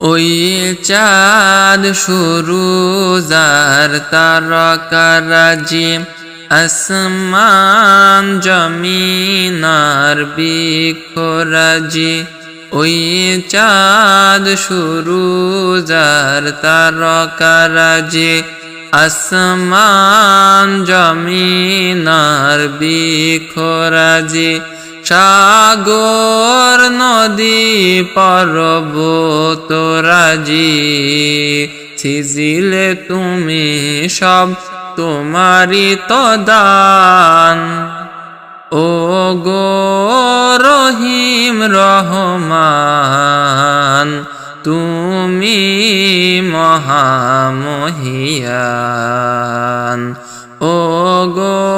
ওই চাঁদ শুরু, যার তারকারাজি আসমান জমিনার বিখরাজি ওই চাঁদ শুরু, যার তারকারাজি আসমান জমিনার বিখরাজি সাগর নদী পর্বত রাজি। সিজিলে তুমি সব তোমারই তো দান ও গো রহিম রহমান, তুমি মহামহিয়ান। ও গো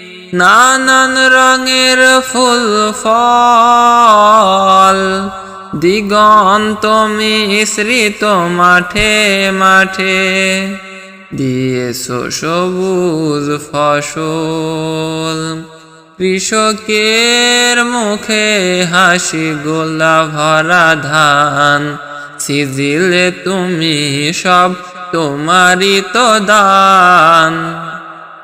নানান রঙের ফুল, ফল। দিগন্ত মিশ্রিত মাঠে মাঠে। দিয়েছ সবুজ ফসল। কৃষকের মুখে হাসি, গোলা ভরা ধান। সিজিলে তুমি সব, তোমারই তো দান।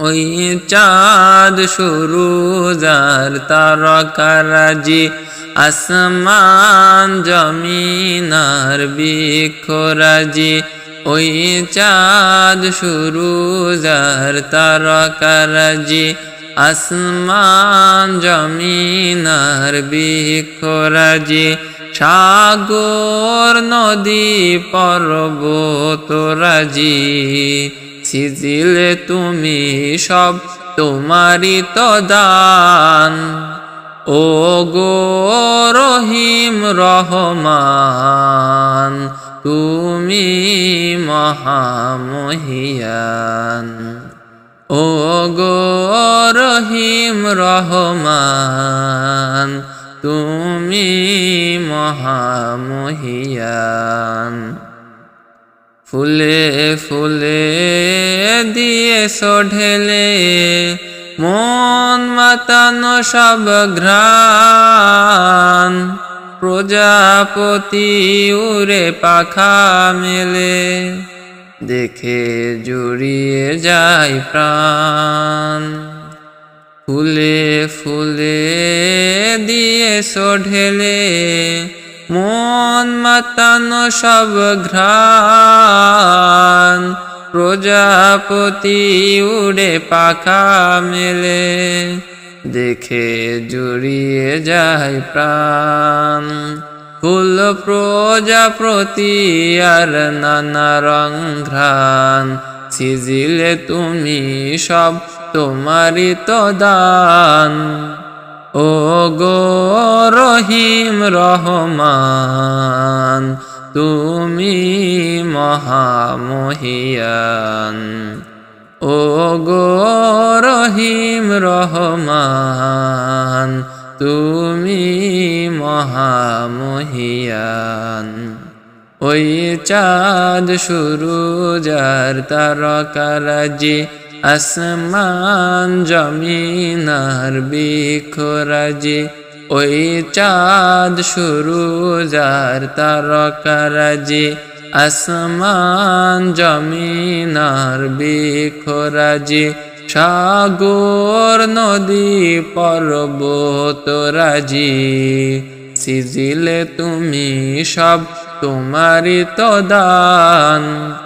ওই চাঁদ শুরু, যার তারকারাজি আসমান জমিনার বিখরাজি ওই চাঁদ শুরু, যার তারকারাজি আসমান জমিনার বিখরাজি সাগর, নদী পর্বত রাজি সিজিলে তুমি সব তোমারই তো দান ও গো রহিম রহমান, তুমি মহামহিয়ান। ও গো রহিম রহমান, তুমি মহামহিয়ান। ফুলে ফুলে দিয়ে ঢেলে মন মাতানো সব ঘ্রাণ। প্রজাপতি উড়ে পাখা মেলে, দেখে জুড়িয়ে যায় প্রাণ। ফুলে ফুলে দিয়ে ঢেলে মন মাতানো সব ঘ্রাণ। প্রজাপতি উড়ে পাখা মেলে, দেখে জুড়িয়ে যায় প্রাণ। ফুল প্রজাপতি আর নানা রং ঘ্রাণ। সিজিলে তুমি সব তোমারই তো দান। ও গো রহিম রহমান, তুমি মহামহিয়ান। ও গো রহিম রহমান, তুমি মহামহিয়ান। ওই চাঁদ শুরু যার তারকারাজি আসমান জমিনার বিখরাজি ওই চাঁদ শুরু, যার তারকারাজি আসমান জমিনার বিখরাজি সাগর, নদী, পর্বত রাজি। সিজিলে তুমি সব তোমারি তো দান।